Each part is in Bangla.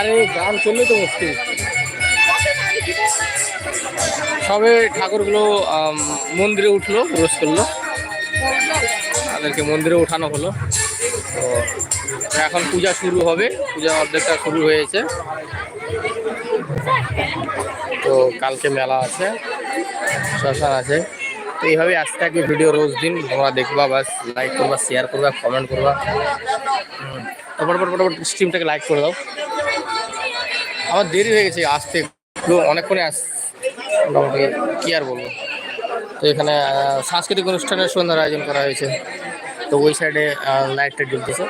আরে গান চললে তো মুশকিল। সবে ঠাকুরগুলো মন্দিরে উঠল, প্রবেশ করল। তাদেরকে মন্দিরে ওঠানো হলো। তো এখন পূজা শুরু হবে। পূজা অর্ধেকটা শুরু হয়েছে। তো কালকে মেলা আছে, শ্মশান আছে। তো এইভাবে আসতে থাকবে ভিডিও রোজ দিন। তোমরা দেখবা, বাস লাইক করবা শেয়ার করবা কমেন্ট করবা। তারপর পর পর স্ট্রিমটাকে লাইক করে দাও। আমার দেরি হয়ে গেছে আসতে অনেকক্ষণে আস মোটামুটি কি আর বলব। তো এখানে সাংস্কৃতিক অনুষ্ঠানের সন্ধ্যার আয়োজন করা হয়েছে। তো ওই সাইডে লাইটটা জ্বলতেছে।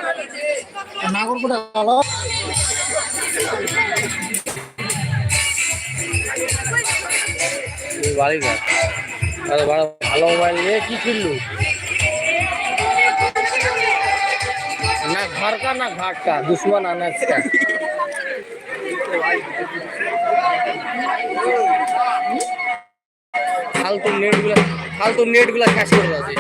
ভালো। মোবাইল নিয়ে কি কিনলু? না ঘর না ঘাটটা দুশ্মন আনাজটা ফালতু নেটগুলা ফালতু নেটগুলা শেষ করে আছে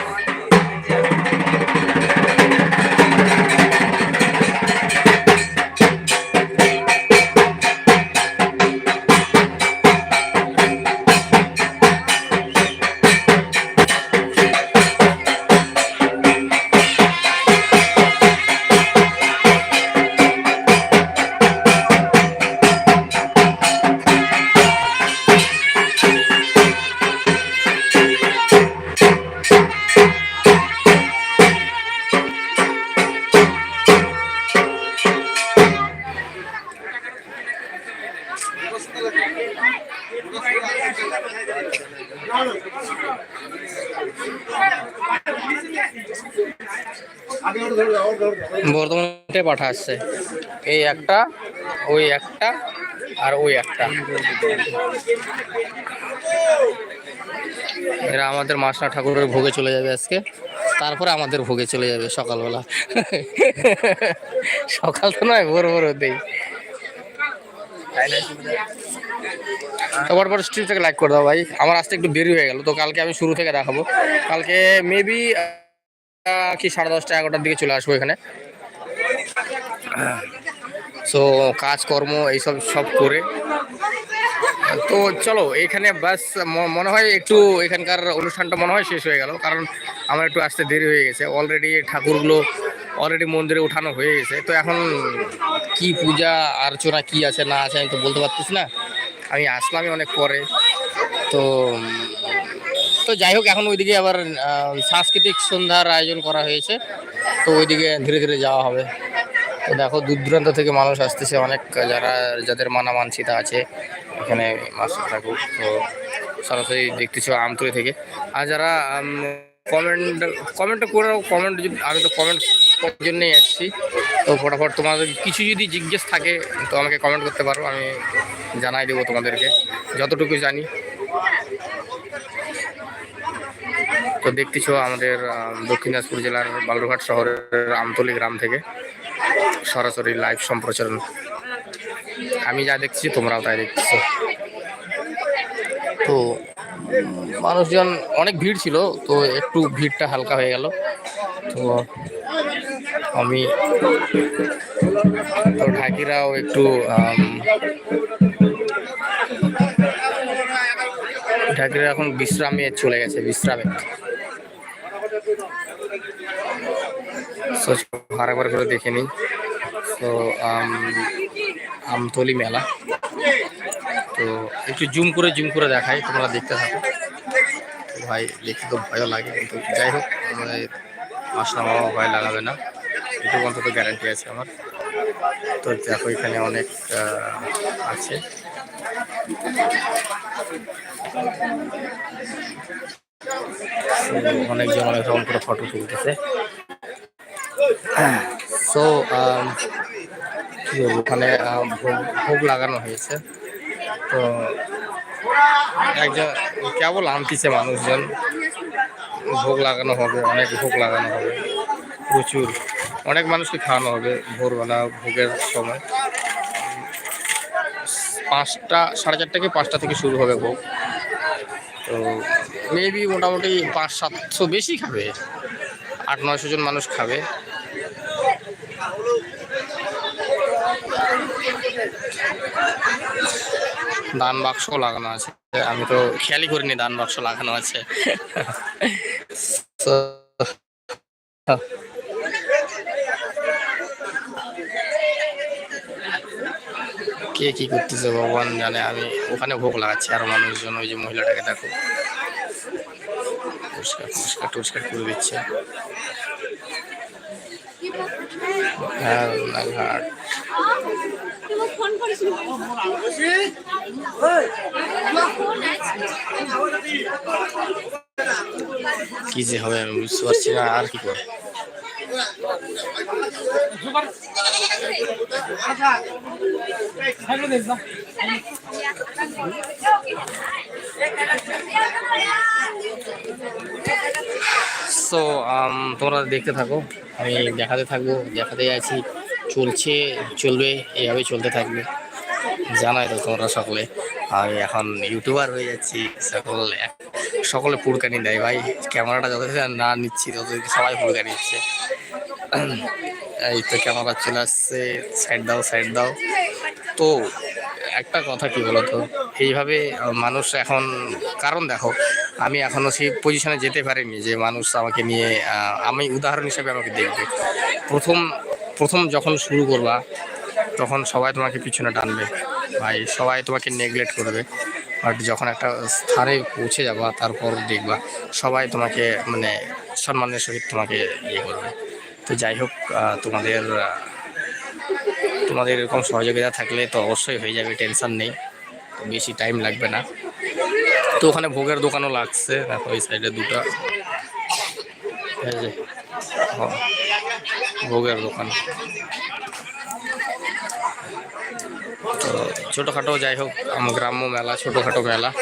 পাঠা আসছে এই একটা, ওই একটা, আর ওই একটা। এরা আমাদের মাসনা ঠাকুরের ভোগে চলে যাবে আজকে। তারপরে আমাদের ভোগে চলে যাবে সকালবেলা। সকাল তো নয়, ভোর ভোর হতেই। তারপর পর স্ট্রিপ থেকে লাইক করে দাও ভাই। আমার আসতে একটু দেরি হয়ে গেল, তো কালকে আমি শুরু থেকে দেখাবো। কালকে মেবি কি সাড়ে দশটা, এগারোটার দিকে চলে আসব এখানে। সো কাজকর্ম এইসব সব করে। তো চলো, এখানে বাস মনে হয় একটু এখানকার অনুষ্ঠানটা মনে হয় শেষ হয়ে গেল। কারণ আমার একটু আসতে দেরি হয়ে গেছে। অলরেডি ঠাকুরগুলো অলরেডি মন্দিরে উঠানো হয়ে গেছে। তো এখন কি পূজা, আর্চনা কি আছে, না আছে, আমি তো বলতে পারতেছি না। আমি আসলামই অনেক পরে। তো তো যাই হোক, এখন ওইদিকে আবার সাংস্কৃতিক সন্ধ্যার আয়োজন করা হয়েছে। তো ওইদিকে ধীরে ধীরে যাওয়া হবে। তো দেখো দূর দূরান্ত থেকে মানুষ আসতেছে অনেক, যারা, যাদের মানা মানসিতা আছে, এখানে মাস্টার ঠাকুর তো সরাসরি দেখতেছো আমতলি থেকে। আর যারা কমেন্ট কমেন্ট করে কমেন্ট যদি, আমি তো কমেন্ট করার জন্যই এসেছি তো ফটাফট তোমাদের কিছু যদি জিজ্ঞেস থাকে, তো আমাকে কমেন্ট করতে পারো, আমি জানাই দেবো তোমাদেরকে, যতটুকু জানি। তো দেখতেছো আমাদের দক্ষিণ দিনাজপুর জেলার বালুরঘাট শহরের আমতলি গ্রাম থেকে। সরাসরি লাইভ সম্প্রচারণ। আমি যা দেখছি, তোমরাও তাই দেখতেছো। তো মানুষজন অনেক ভিড় ছিল, তো একটু ভিড়টা হালকা হয়ে গেল। তো, আমি তো ঢাকিরাও একটু ঢাকিরা এখন বিশ্রামে চলে গেছে, বিশ্রামে। So, আরেকবার করে দেখে নিই। তো আমতলি মেলা। তো একটু জুম করে জুম করে দেখাই তোমরা দেখতে থাকো। ভাই দেখতে তো ভয়ও লাগে কিন্তু যাই হোক আসলাম আমার ভয় লাগাবে না। এটুকু অন্তত গ্যারান্টি আছে আমার। তো দেখো এখানে অনেক আছে। অনেকজন অনেক রকম করে ফটো তুলতেছে। সো ওখানে ভোগ ভোগ লাগানো হয়েছে। তো একজন কেবল আনতিছে মানুষজন। ভোগ লাগানো হবে, অনেক ভোগ লাগানো হবে। প্রচুর। অনেক মানুষকে খাওয়ানো হবে ভোরবেলা ভোগের সময়। পাঁচটা, সাড়ে চারটা কি পাঁচটা থেকে শুরু হবে ভোগ। তো মেবি মোটামুটি পাঁচ, সাতশো বেশি খাবে। আট, নয়শো জন মানুষ খাবে। দান বাক্স লাগানো আছে। আমি তো খেয়ালই করিনি দান বাক্স লাগানো আছে। কে কি করতেছে ভগবান জানে আমি ওখানে ভোগ লাগাচ্ছি আর মানুষজন ওই যে মহিলাটাকে দেখো। পরিষ্কার টরিষ্কার করে দিচ্ছে। হ্যাঁ কি যে হবে, আমি বুঝতে পারছি না, আর কি করে সো তোমরা দেখতে থাকো, আমি দেখাতে থাকব দেখাতে আছি। চলছে, চলবে এইভাবেই চলতে থাকবে। জানাই তো তোমরা সকলে। আমি এখন ইউটিউবার হয়ে যাচ্ছি, সকল সকলে পুরকানি দেয়। ভাই ক্যামেরাটা যতদিন না নিচ্ছি, ততদিন সবাই পুরকানি নিচ্ছে এই তো ক্যামেরা চলে আসছে সাইড দাও সাইড দাও। তো একটা কথা কি বলতো? এইভাবে মানুষ এখন, কারণ দেখো, আমি এখনও সেই পজিশনে যেতে পারিনি যে মানুষ আমাকে নিয়ে আমি উদাহরণ হিসেবে আমাকে দেখবে। প্রথম প্রথম যখন শুরু করবা তখন সবাই তোমাকে পিছনে টানবে। ভাই সবাই তোমাকে নেগলেক্ট করবে। বাট যখন একটা স্থানে পৌঁছে যাবা তারপর দেখবা সবাই তোমাকে মানে সম্মানের সহিত তোমাকে ইয়ে করবে। তো যাই হোক তোমাদের তোমাদের এরকম সহযোগিতা থাকলে তো অবশ্যই হয়ে যাবে টেনশন নেই। বেশি টাইম লাগবে না। তো ওখানে ভোগের দোকানও লাগছে। দেখো ওই সাইডে দুটো। যে ও, ভোগের দোকান। তো ছোটোখাটো যাই হোক, আম- গ্রাম্য মেলা, ছোটোখাটো মেলা।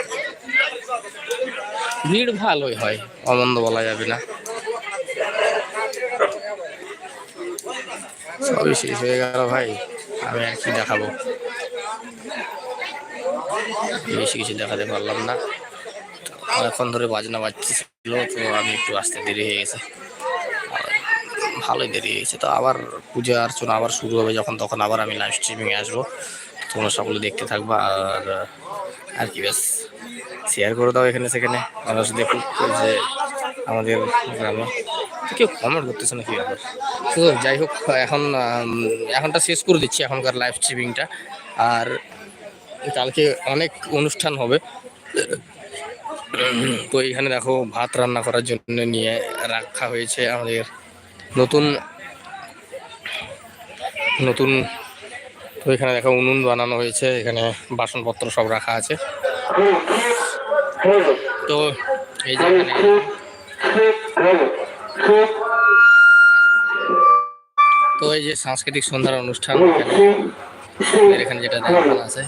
ভিড় ভালোই হয় অমন্দ বলা যাবে না। সবই শেষ হয়ে গেল ভাই, আমি আর কি দেখাবো। বেশি কিছু দেখাতে পারলাম না। অনেকক্ষণ ধরে বাজনা বাজছিল, তো আমি একটু আসতে দেরি হয়ে গেছে। ভালোই দেরি হয়েছে তো আবার পূজা অর্চনা আবার শুরু হবে যখন, তখন আবার আমি লাইভ স্ট্রিমিংয়ে আসব। তোমরা সকলে দেখতে থাকবা আর আর কি ব্যাস। শেয়ার করে দাও এখানে সেখানে। মানুষ দেখুক যে আমাদের গ্রামে কেউ কমেন্ট করতেছে না কি ব্যাপার তো যাই হোক, এখন এখনটা শেষ করে দিচ্ছি এখনকার লাইভ স্ট্রিমিংটা আর কালকে অনেক অনুষ্ঠান হবে। তো এখানে দেখো ভাত রান্না করার জন্য নিয়ে রাখা হয়েছে আমাদের নতুন নতুন, তো এখানে দেখো উনুন বানানো হয়েছে, এখানে বাসনপত্র সব রাখা আছে। তো এই যে তো এই যে সাংস্কৃতিক সন্ধ্যার অনুষ্ঠান এখানে যেটা দেখানো আছে।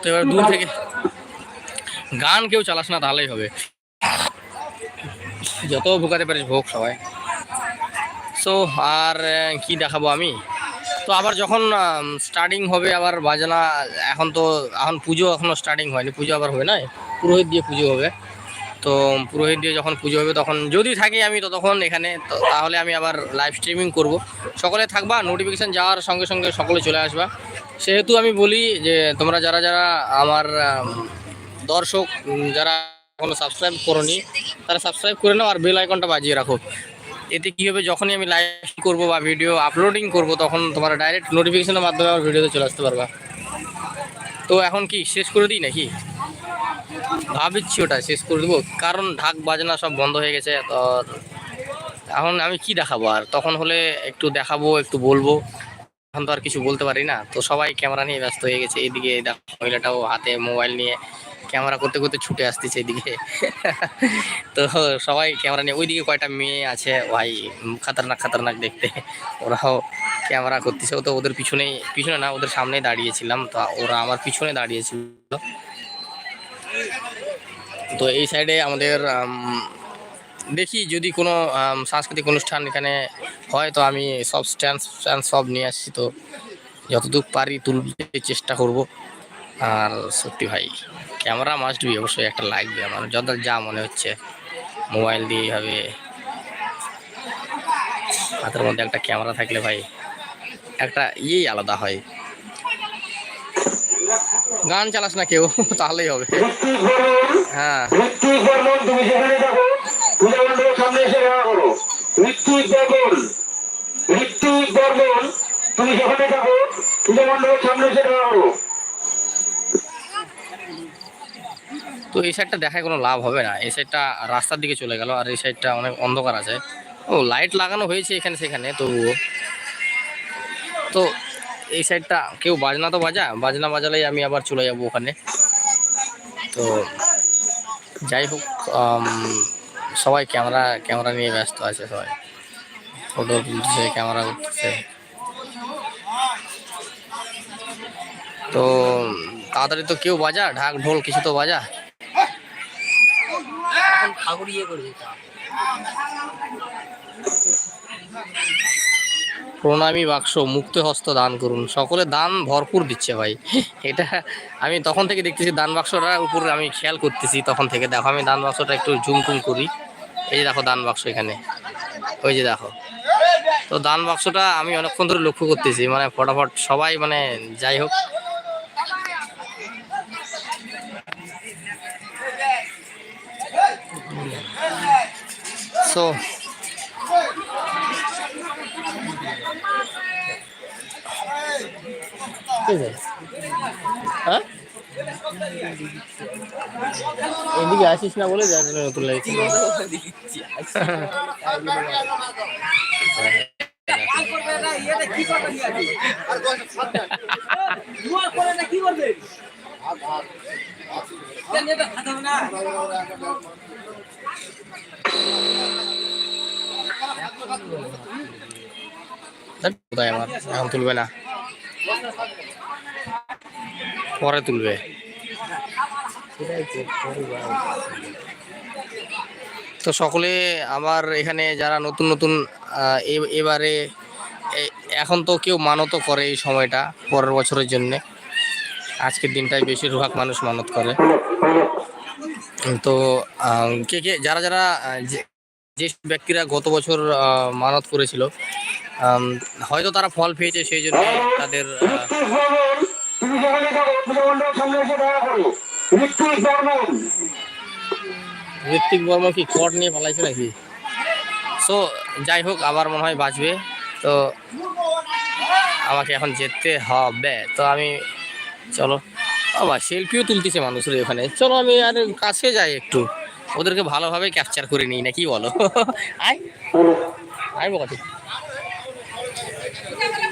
তো এবার দূর থেকে গান কেউ চালাস না তাহলেই হবে। যত ভোগাতে পারিস ভোগ সবাই। সো আর কি দেখাবো আমি? তো আবার যখন স্টার্টিং হবে আবার বাজনা এখন তো এখন পুজো এখনও স্টার্টিং হয়নি। পুজো আবার হবে না? পুরোহিত দিয়ে পুজো হবে। তো পুরোহিত দিয়ে যখন পুজো হবে তখন যদি থাকি আমি ততক্ষণ এখানে তাহলে আমি আবার লাইভ স্ট্রিমিং করব। সকলে থাকবা নোটিফিকেশান যাওয়ার সঙ্গে সঙ্গে সকলে চলে আসবা। সেহেতু আমি বলি যে তোমরা যারা যারা আমার আম, দর্শক যারা এখনও সাবস্ক্রাইব করনি, তারা সাবস্ক্রাইব করে নাও আর বেল আইকনটা বাজিয়ে রাখো। এতে কী হবে, যখনই আমি লাইভ করব বা ভিডিও আপলোডিং করব, তখন তোমার ডাইরেক্ট নোটিফিকেশনের মাধ্যমে আমার ভিডিওতে চলে আসতে পারবা। তো এখন কি, শেষ করে দিই নাকি? ভাবছি ওটা, শেষ করে দেবো। কারণ ঢাক বাজনা সব বন্ধ হয়ে গেছে, তো এখন আমি কি দেখাবো? আর তখন হলে একটু দেখাবো, একটু বলব। এখন তো আর কিছু বলতে পারি না। তো সবাই ক্যামেরা নিয়ে ব্যস্ত হয়ে গেছে। এদিকে দেখো, মহিলাটাও হাতে মোবাইল নিয়ে ক্যামেরা করতে করতে ছুটে আসতেছে এদিকে তো সবাই ক্যামেরা নিয়ে, ওইদিকে কয়টা মেয়ে আছে? ভাই, খাতারনাক খাতারনাক দেখতে। ওরাও ক্যামেরা করতেছে। তো ওদের পিছনে পিছনে না, ওদের সামনেই দাঁড়িয়েছিলাম। তো ওরা আমার পিছনে দাঁড়িয়েছিল। তো এই সাইডে আমাদের দেখি যদি কোনো সাংস্কৃতিক অনুষ্ঠান এখানে হয়, তো আমি সব স্ট্যান্ড স্ট্যান্ড সব নিয়ে আসছি। তো যতটুকু পারি তুলতে চেষ্টা করব। আর সত্যি ভাই ক্যামেরা মাস্ট বি অবশ্যই একটা লাগবে। আমার যত যা মনে হচ্ছে মোবাইল দিয়ে হবে হাতের মধ্যে একটা ক্যামেরা থাকলে ভাই একটা ইয়েই আলাদা হয়। গান চালাস না কেউ, তাহলেই হবে। হ্যাঁ করো ঋত্বিক বর্মন ঋত্বিক বর্মন তুমি যেখানে থাকো পূজা মণ্ডপের সামনে এসে দেখা করো তো এই সাইডটা দেখায় কোনো লাভ হবে না। এই সাইডটা রাস্তার দিকে চলে গেল আর এই সাইডটা অনেক অন্ধকার আছে। ও লাইট লাগানো হয়েছে এখানে সেখানে তবুও তো এই সাইডটা কেউ বাজনা তো বাজা, বাজনা বাজালেই আমি আবার চলে যাব ওখানে। তো যাই হোক সবাই ক্যামেরা ক্যামেরা নিয়ে ব্যস্ত আছে সবাই। ফটো তুলছে ক্যামেরা করতেছে। তো তাড়াতাড়ি তো কেউ বাজা, ঢাক, ঢোল, কিছু তো বাজা। ঠাকুর ইয়ে করে প্রণামী বাক্স, মুক্ত হস্ত দান করুন। সকলে দান ভরপুর দিচ্ছে ভাই। এটা আমি তখন থেকে দেখতেছি দান বাক্সটা উপর আমি খেয়াল করতেছি তখন থেকে। দেখো, আমি দান বাক্সটা একটু জুম টুম করি। এই যে দেখো দান বাক্স এখানে। ওই যে দেখো। তো দান বাক্সটা আমি অনেকক্ষণ ধরে লক্ষ্য করতেছি। মানে ফটাফট সবাই মানে যাই হোক সো ঠিক আছে হ্যাঁ? এদিকে আসিস না বলে যার জন্য নতুন লাগছে ধ্যাৎ, এখন তুলবে না। পরে তুলবে। তো সকলে আমার এখানে যারা নতুন নতুন এবারে এখন তো কেউ মানত করে এই সময়টা, পরের বছরের জন্য। আজকের দিনটাই বেশিরভাগ মানুষ মানত করে। তো কে কে, যারা যারা যে- ব্যক্তিরা গত বছর মানত করেছিল হয়তো তারা ফল পেয়েছে সেই জন্য তাদের ঋত্বিক বর্মা কি কট নিয়ে পালাইছে নাকি? সো যাই হোক, আবার মনে হয় বাঁচবে। তো আমাকে এখন যেতে হবে। তো আমি, চলো। আবার সেলফিও তুলতেছে মানুষের ওখানে। চলো আমি আর কাছে যাই একটু। ওদেরকে ভালোভাবে ক্যাপচার করে নিই না কি বলো? আয়। আয় বকাতে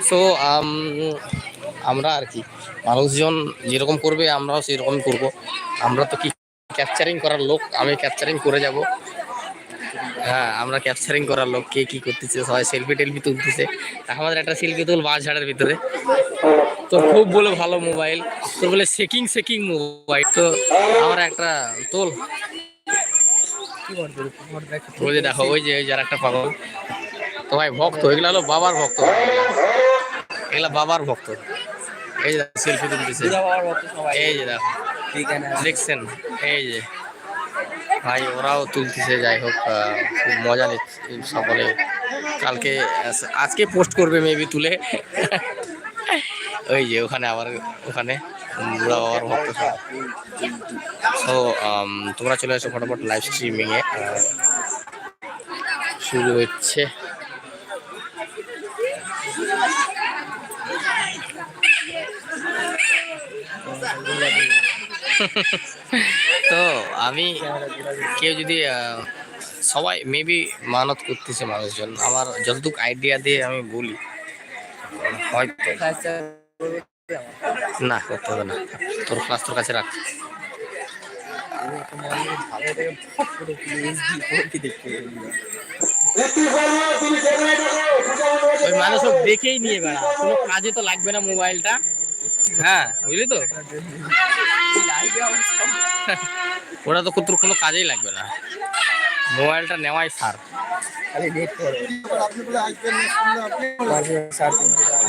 সো আমরা আর কি, মানুষজন যেরকম করবে, আমরাও সেরকম করব। আমরা তো কি ক্যাপচারিং করার লোক, আমি ক্যাপচারিং করে যাব। হ্যাঁ আমরা ক্যাপচারিং করার লোক, কে কি করতেছে, সবাই সেলফি টেলফি তুলতেছে। আমাদের একটা সেলফি তুল বাস ঝাড়ের ভিতরে। তো খুব বলে ভালো মোবাইল তো বলে সেকিং সেকিং মোবাইল তো আমার একটা তোল। ওই যে দেখো, ওই যে যার একটা পাগল। তো ভাই, ভক্ত, এগুলা হলো বাবার ভক্ত। এগুলা। বাবার ভক্ত। এই যে সেলফি তুলতেছে। এই যে দেখো। দেখছেন? এই যে। ভাই ওরাও তুলতেছে যাই হোক খুব মজা নিচ্ছে সকলে। কালকে আজকে পোস্ট করবে মেবি তুলে। ওই যে ওখানে আবার ওখানে বাবার ভক্ত তো তোমরা চলে এসো ফটাফট লাইভ স্ট্রিমিং এ শুরু হচ্ছে। তো আমি, কেউ যদি সবাই মেবি মানত করতেছে মানুষজন, আমার যতটুকু আইডিয়া দিয়ে আমি বলি, হয়তো। না, করতে হবে না। তোর ক্লাস তোর কাছে রাখ। ওই মানুষ দেখেই নিয়ে বেড়া। কোনো কাজে তো লাগবে না মোবাইলটা হ্যাঁ বুঝলি তো? ওটা তো কুতুর কোনো কাজেই লাগবে না। মোবাইলটা নেওয়াই সার।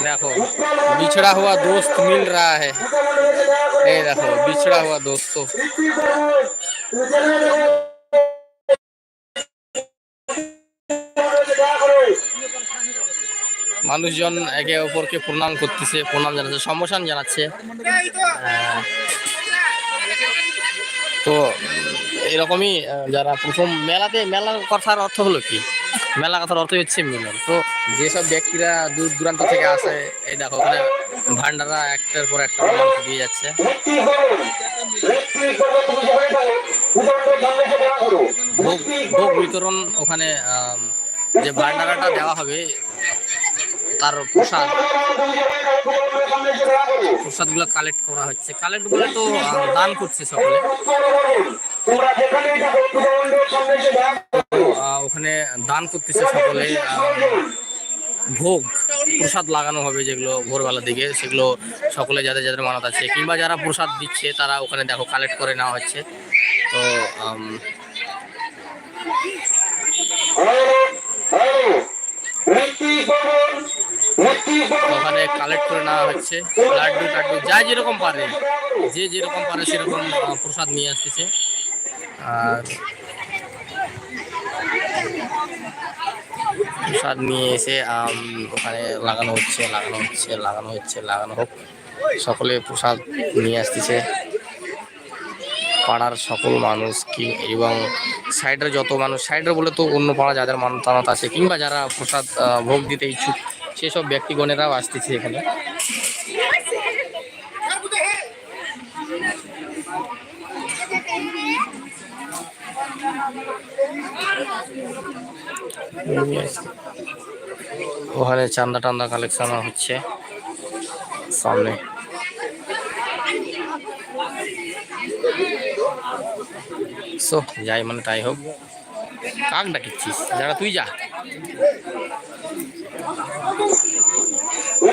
দেখো বিছড়া হওয়া দোস্ত মিল রা হ্যাঁ দেখো বিছড়া হওয়া দোস্ত। মানুষজন একে অপরকে প্রণাম করতেছে প্রণাম জানাচ্ছে সম্ভাষণ জানাচ্ছে। তো এরকমই যারা প্রথম মেলাতে মেলার কথার অর্থ হলো কি? মেলা কথার অর্থ হচ্ছে মিলন। তো যেসব ব্যক্তিরা দূর দূরান্ত থেকে আসে, এই দেখো, ওখানে ভান্ডারা একটার পর একটা দিয়ে যাচ্ছে। ভোগ বিতরণ ওখানে যে ভান্ডারাটা দেওয়া হবে তার প্রসাদ। প্রসাদগুলো কালেক্ট করা হচ্ছে। কালেক্ট বলে তো দান করছে সকলে। ওখানে দান করতেছে সকলে ভোগ, প্রসাদ লাগানো হবে যেগুলো ভোরবেলার দিকে, সেগুলো সকলে যাদের যাদের মানত আছে, কিংবা যারা প্রসাদ দিচ্ছে, তারা ওখানে দেখো কালেক্ট করে নেওয়া হচ্ছে। তো ওখানে কালেক্ট করে নেওয়া হচ্ছে, লাড্ডু টাড্ডু, যা যেরকম পারে, যে যেরকম পারে সেরকম প্রসাদ নিয়ে আসতেছে। আর প্রসাদ নিয়ে এসে ওখানে লাগানো হচ্ছে লাগানো হচ্ছে লাগানো হচ্ছে, লাগানো হোক। সকলে প্রসাদ নিয়ে আসতেছে। পাড়ার সকল মানুষ কি, এবং সাইডের যত মানুষ সাইডের বলে তো অন্য পাড়া যাদের মানত আছে, কিংবা যারা প্রসাদ ভোগ দিতে ইচ্ছুক সেসব ব্যক্তিগণেরাও আসতেছে এখানে। ওখানে চান্দা টান্দা কালেকশন হচ্ছে সামনে। সো, যাই মানে তাই হোক। কাক ডাকিচ্ছিস যারা তুই যা উত্তর বর্মন উত্তর বর্মন তুমি সামনে থাকো তুমি আমার সামনে এসে দাঁড়াও করো উত্তর বর্মন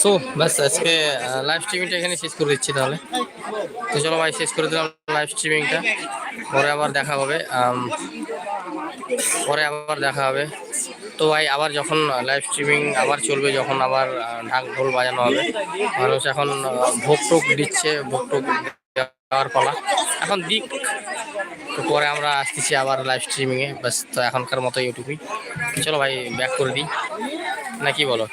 সো ব্যাস আজকে লাইভ স্ট্রিমিংটা এখানে শেষ করে দিচ্ছি তাহলে। তো চলো ভাই, শেষ করে দিলাম লাইভ স্ট্রিমিংটা পরে আবার দেখা হবে। পরে আবার দেখা হবে। তো ভাই, আবার যখন লাইভ স্ট্রিমিং আবার চলবে, যখন আবার ঢাক ঢোল বাজানো হবে। মানুষ এখন ভোগ টোক দিচ্ছে, ভোগ টোক দেওয়ার পালা। এখন দিক। তো পরে আমরা আসতেছি আবার লাইভ স্ট্রিমিংয়ে ব্যাস, তো এখনকার মতো ইউটিউবই চলো ভাই ব্যাক করে দিই। না, কি বলো?